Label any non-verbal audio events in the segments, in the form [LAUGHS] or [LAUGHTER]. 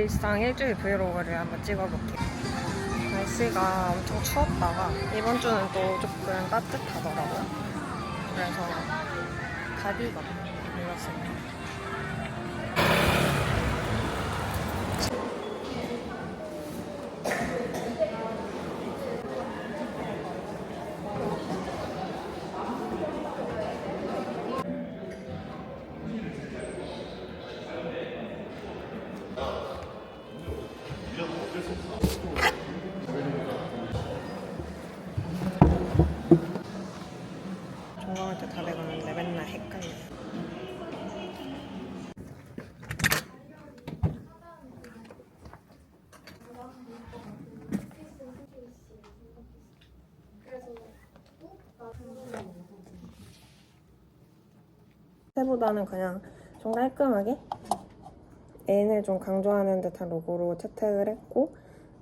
일상 일주일 브이로그를 한번 찍어볼게요. 날씨가 엄청 추웠다가 이번 주는 또 조금 따뜻하더라고요. 그래서 가디건 입었습니다 종강할 때 다 돼가는데 맨날 헷갈려요 때보다는 그냥 좀 깔끔하게 N을 좀 강조하는 듯한 로고로 채택을 했고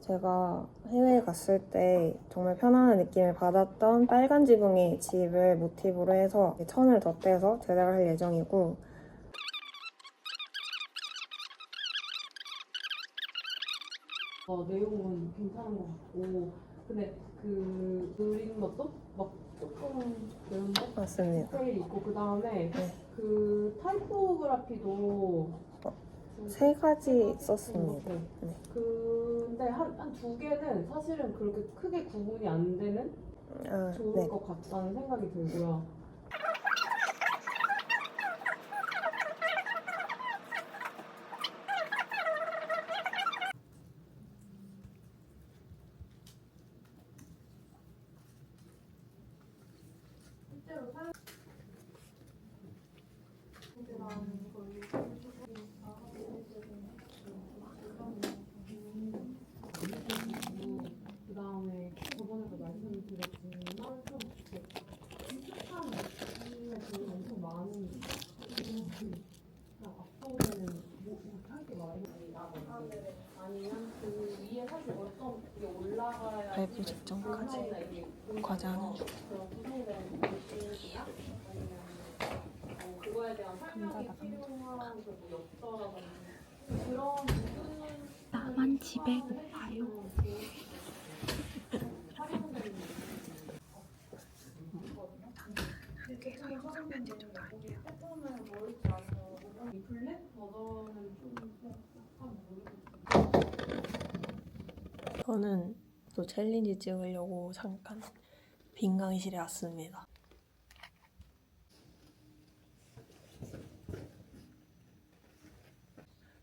제가 해외에 갔을 때 정말 편안한 느낌을 받았던 빨간 지붕의 집을 모티브로 해서 천을 덧대서 제작을 할 예정이고 어, 내용은 괜찮은 것 같고 근데 그 그린 것도 막 조금 그런데 맞습니다. 디테일이 있고 그 다음에 네. 그 타이포그라피도 세 가지 썼습니다. 네. 네. 근데 한한두 개는 사실은 그렇게 크게 구분이 안 되는 아, 좋을 네. 것 같다는 생각이 들고요. 그 다음에 저번에도 말씀드렸지만 좀 이렇게 비슷한 느낌의 글이 엄청 많은 그냥 앞서는 뭐 못하게 말해 아니면 그 위에 사실 어떤 게 올라가야 발표 직전까지 과제하는 중. 그런 구성되는 느낌이야? 아니면 어, 그거에 대 한 설명이 필요한 그 엽서라든지 그런 부분 나만 집에 고파요. 학교에서 영상 편집 좀더 할게요. 이 블랙 버전은 좀 약간 모르겠어요. 저는 또 챌린지 찍으려고 잠깐 빈 강의실에 왔습니다.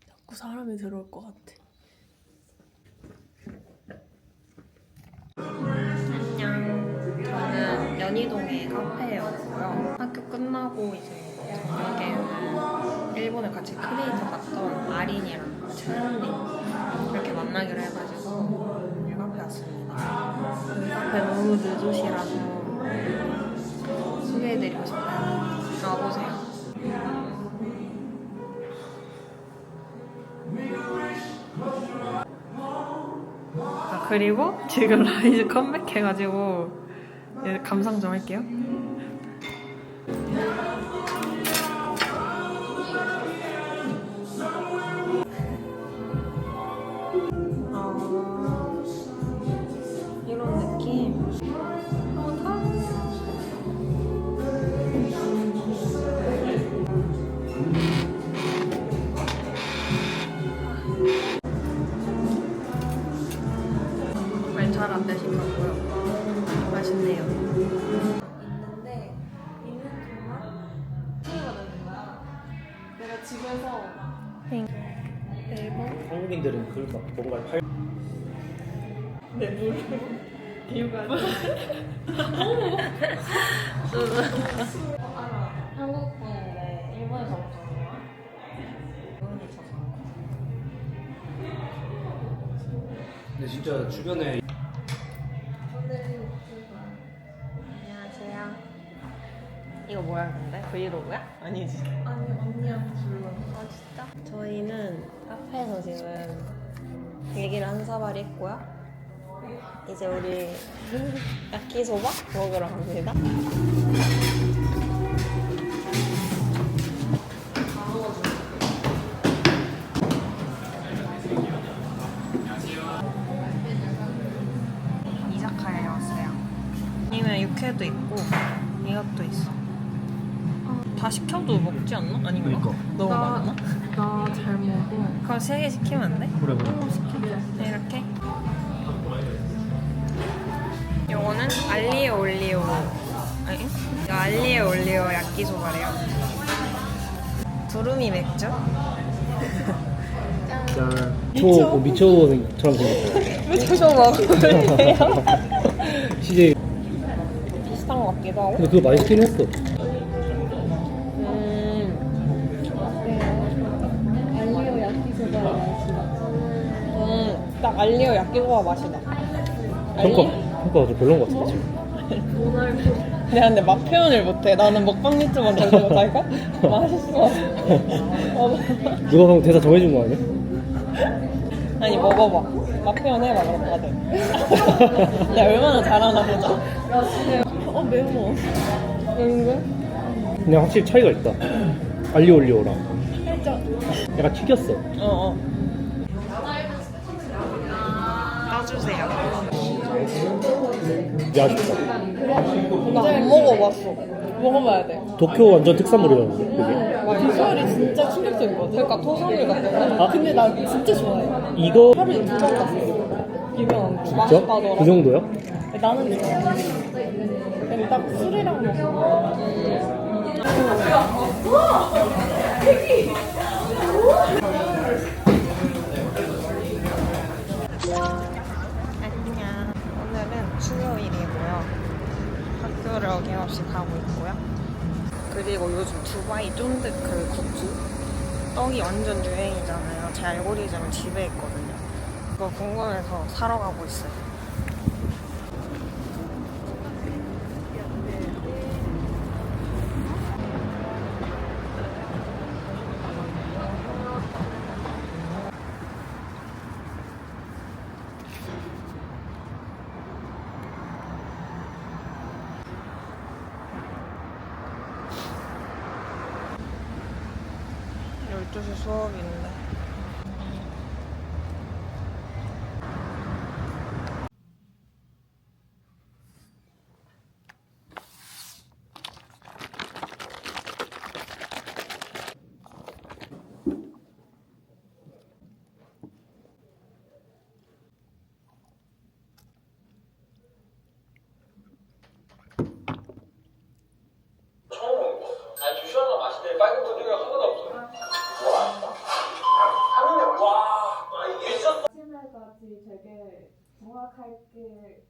자꾸 사람이 들어올 것 같아. 안녕. 저는 연희동의 카페였고요. 학교 끝나고 이제 저녁에는 일본에 같이 크리에이터 갔던 아린이랑 채연님 이렇게 만나기로 해가지고 왔습니다. 이 카페 너무 늦으시라서 소개해드리고 싶어요. 나와보세요. 아, 그리고 지금 [LAUGHS] 라이즈 컴백해가지고 이제 감상 좀 할게요. 막 뭔가를 팔내 무릎. [LAUGHS] 이유가 아니야. 한국 분인데 일본에서 엄청 좋아. 기운이 있어서. 근데 진짜 주변에 안녕하세요. 이거 뭐야 근데? 브이로그야? 아니지? 아니 언니한테 줄러. 아 진짜? 저희는 카페에서 지금 얘기를 한 사발이 했고요. 이제 우리 [LAUGHS] 야끼소바 먹으러 갑니다. 이자카야에 왔어요. 아니면 육회도 있고 이것도 있어. 다 시켜도 먹지 않나? 아닌가? 그러니까. 너무 많나? 나잘 먹어. 그럼 세개 시키면 안 돼? 그래 그래 네, 이렇게. 요거는 알리오 올리오. 아니? 이거 알리오 올리오 야끼소바래요. 두루미 맥주? [LAUGHS] 짠 미초 뭐 미초처럼 생겼어 맥주 먹을래요? CJ 비슷한 것 같기도 하고. 근데 그거 맛있긴 했어 알리오 야끼소바 맛이다. 평가 평가가 좀 별론 것 같아 지금 [LAUGHS] 내가 근데 맛 표현을 못해. 나는 먹방 유튜버 못할까? 맛있어. [LAUGHS] 누가 방금 대사 정해준 거 아니야? [LAUGHS] 아니 먹어봐. 맛 표현해봐 그럼 다들. 내가 얼마나 잘하나 보자. 어 매워. 은근? 근데 확실히 차이가 있다 알리올리오랑 살짝. 약간 튀겼어 어 어. 떠주세요. 야쉽다 나안 먹어봤어. 먹어봐야 돼. 도쿄 완전 특산물이라는데 그게 비주얼이 진짜 충격적이거든. 그러니까 토성일 같아. 아. 근데 나 진짜 좋아해. 이거 하루에 두번 갔어. 유명한 거. 진짜? 그 정도야? 나는 좋아. 그냥 딱 술이랑 먹어. 학교를 어김없이 가고 있고요. 그리고 요즘 두바이 쫀득 그 굿즈 떡이 완전 유행이잖아요. 제 알고리즘은 집에 있거든요. 그거 궁금해서 사러 가고 있어요. 열두 시 수업인데. 처음 먹는 거. 아니 주시하나 맛있대. 빨간 고기가 하나도 없어. 와. 하는데 와. 아 이게 있었어. 아침에까지 되게 정확하게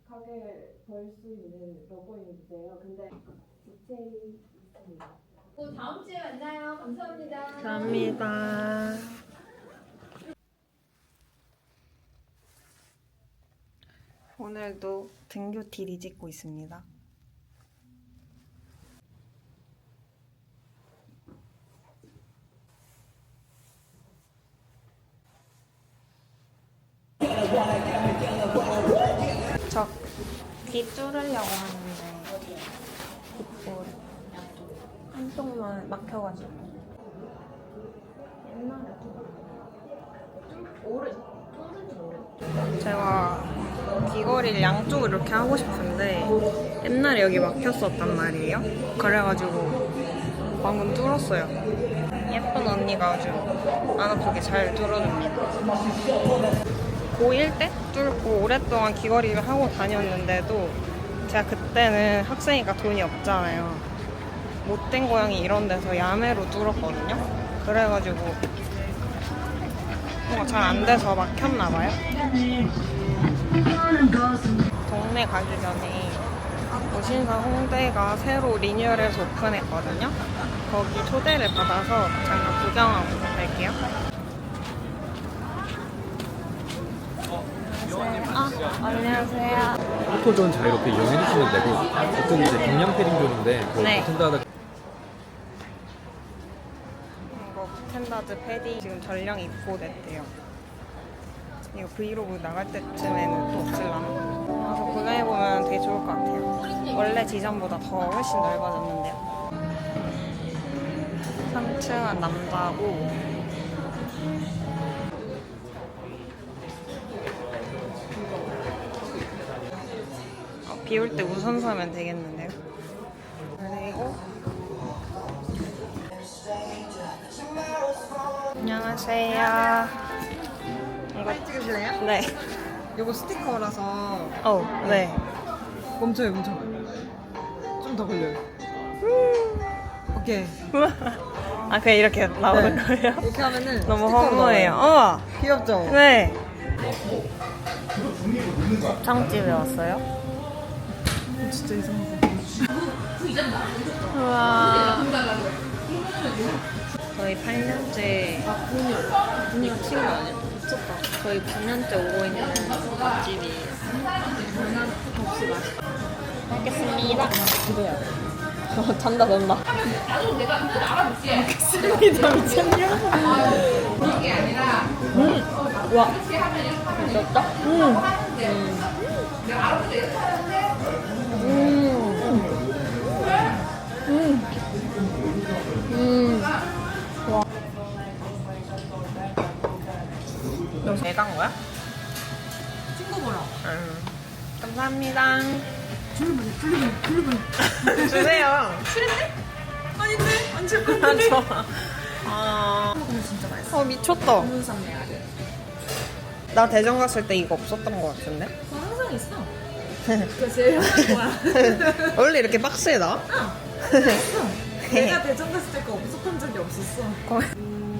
하게 볼수 있는 로고인데요. 근데 디테일이 있습니다. 또 다음 주에 만나요. 감사합니다. 감사합니다. 오늘도 등교티를 찍고 있습니다. 저 귀 뚫으려고 하는데 귓볼 한쪽만 막혀가지고 제가 귀걸이를 양쪽을 이렇게 하고 싶은데 옛날에 여기 막혔었단 말이에요. 그래가지고 방금 뚫었어요. 예쁜 언니가 아주 안 아프게 잘 뚫어줍니다. 고1 때 뚫고 오랫동안 귀걸이를 하고 다녔는데도 제가 그때는 학생이니까 돈이 없잖아요. 못된 고양이 이런 데서 야매로 뚫었거든요. 그래가지고 뭔가 잘 안 돼서 막혔나 봐요. 동네 가기 전에 오신사 홍대가 새로 리뉴얼해서 오픈했거든요. 거기 초대를 받아서 잠깐 구경하고 갈게요. 안녕하세요. 안녕하세요. 포토존 자유롭게 이용해 주시면 되고 보통 이제 경량 패딩존인데 그 네. 스탠다드 이거 스탠다드 패딩 지금 전량 입고됐대요. 이거 브이로그 나갈 때쯤에는 또 없을라나? 그래서 구매해보면 되게 좋을 것 같아요. 원래 디자인보다 더 훨씬 넓어졌는데요. 3층은 남자고 비 올 때 우선 사면 되겠는데요? 그리고 안녕하세요. 이거 찍으실래요? 네. 이거 스티커라서 어, 네. 멈춰요 멈춰 좀 더 걸려요 오케이 [LAUGHS] 아, 그냥 이렇게 나오는 네. 거예요? 이렇게 하면은 [LAUGHS] 너무 허무해요. 나와요. 우와. 귀엽죠? 네. 곱창집에 왔어요? 진짜 이상하다 우와. 저희 8년째 분이가 친구 아니야? 미쳤다. 저희 9년째 오고 있는 맛집이에요. 하나 없이 맛있다. 먹겠습니다. 그래요. [LAUGHS] 잔다 잔다. 먹겠습니다 미쳤냐? 음. 와. 미쳤다? 음. 너 내간 거야? 친구 보러 응. 감사합니다. 주세요. 싫은데? 아닌데? 안줄 아, 건데. 아, 진짜 맛있어 어 미쳤다. 나 대전 갔을 때 이거 없었던 것 같은데? 제일 거야 [LAUGHS] 원래 이렇게 박스에 나와? 내가 대전 갔을 때 그거 없었던 적이 없었어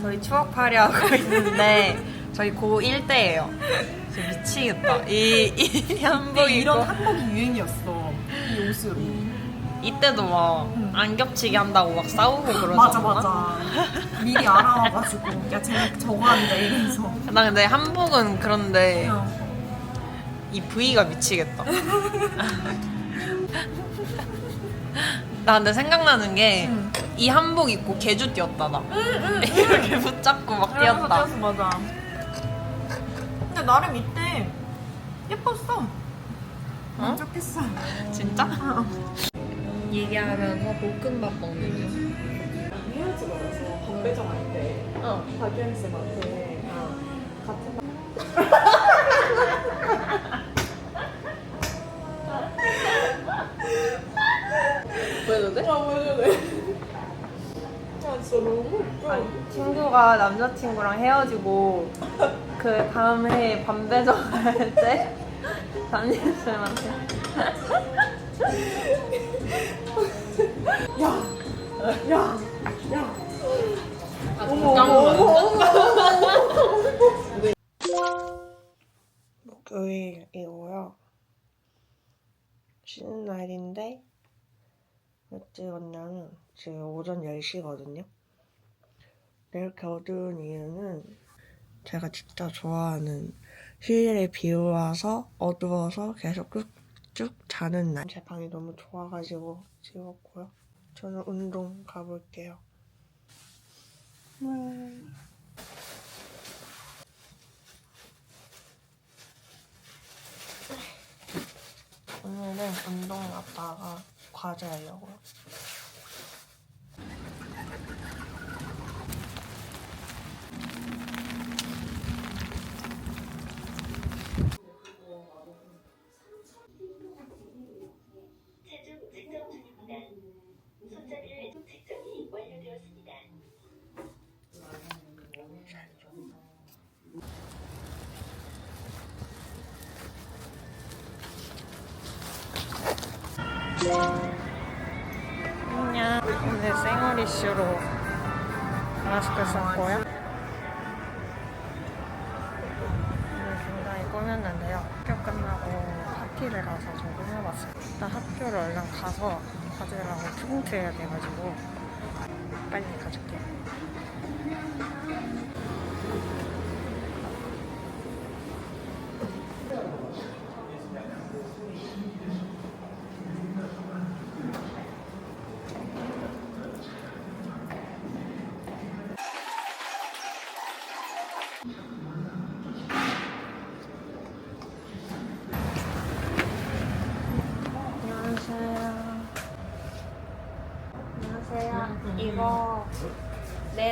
저희 추억팔이 하고 있는데 저희 고1 때예요. 진짜 미치겠다. 이, 이 한복 이런 입고 한복이 유행이었어 이 옷으로 이때도 막 안 겹치게 한다고 막 싸우고 그러잖아. 맞아 맞아 미리 알아와가지고 야 쟤네 저거 한다 이래서 나 근데 한복은 그런데 어. 이 부위가 미치겠다. 나 근데 생각나는 게이 한복 입고 개주 뛰었다 나. 이렇게 [LAUGHS] 붙잡고 막 뛰었다. 뛰었어 맞아 근데 나름 이때 예뻤어 만족했어 진짜? 얘기하면서 볶음밥 먹는 중. 헤어지 말아서 방배정 할때 어. 박유행 쌤한테 같은 보여도 돼? 아 보여줘네 아 진짜 너무 웃겨 친구가 남자친구랑 헤어지고 그 다음 해에 반배정 할 때 담임쌤한테 목요일이고요. 쉬는 날인데 왜 찍었냐면 지금 오전 10시거든요. 이렇게 어두운 이유는 제가 진짜 좋아하는 휴일에 비 와서 어두워서 계속 쭉 쭉 자는 날. 제 방이 너무 좋아가지고 찍었고요. 저는 운동 가볼게요. 네. 오늘은 운동 갔다가 과제 하려고요. 안녕. 오늘 생얼 이슈로 마스크 썼고요. 오늘 굉장히 꾸몄는데요. 학교 끝나고 파티를 가서 좀 꾸며봤어요. 일단 학교를 얼른 가서 과제라고 프린트 해야 돼가지고 빨리 가줄게요.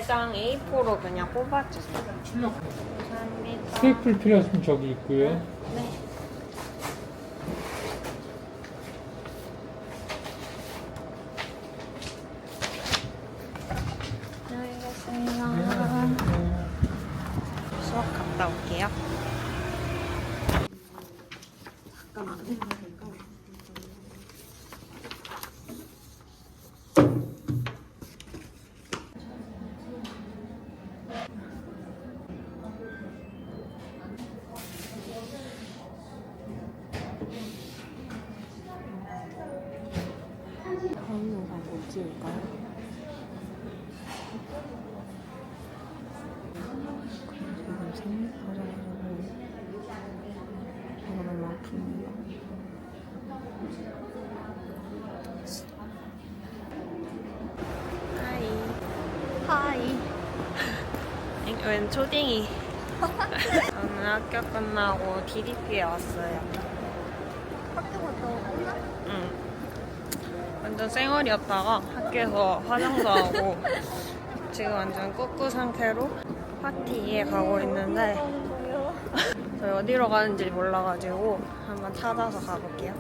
4장 A4로 그냥 뽑아주세요. 감사합니다. 테이프 필요하시면 저기 있고요. 네. 찍을까요? 지금 생리파라가지고 제가 너무 아픕니다. 하이. 하이. 웬 초딩이. [LAUGHS] 저는 학교 끝나고 DDP에 왔어요. 학교 갔다 왔구나? 응. 완전 쌩얼이었다가 학교에서 화장도 하고 지금 완전 꾸꾸 상태로 파티에 가고 있는데 저희 어디로 가는지 몰라가지고 한번 찾아서 가볼게요.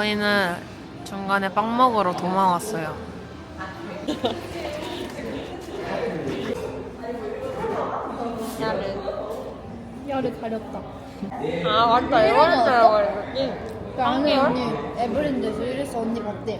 저희는 중간에 빵 먹으러 도망 왔어요. 야를 가렸다. 아 맞다 이거였어요. 그 안에 언니 에브린데서 이래서 언니 봤대.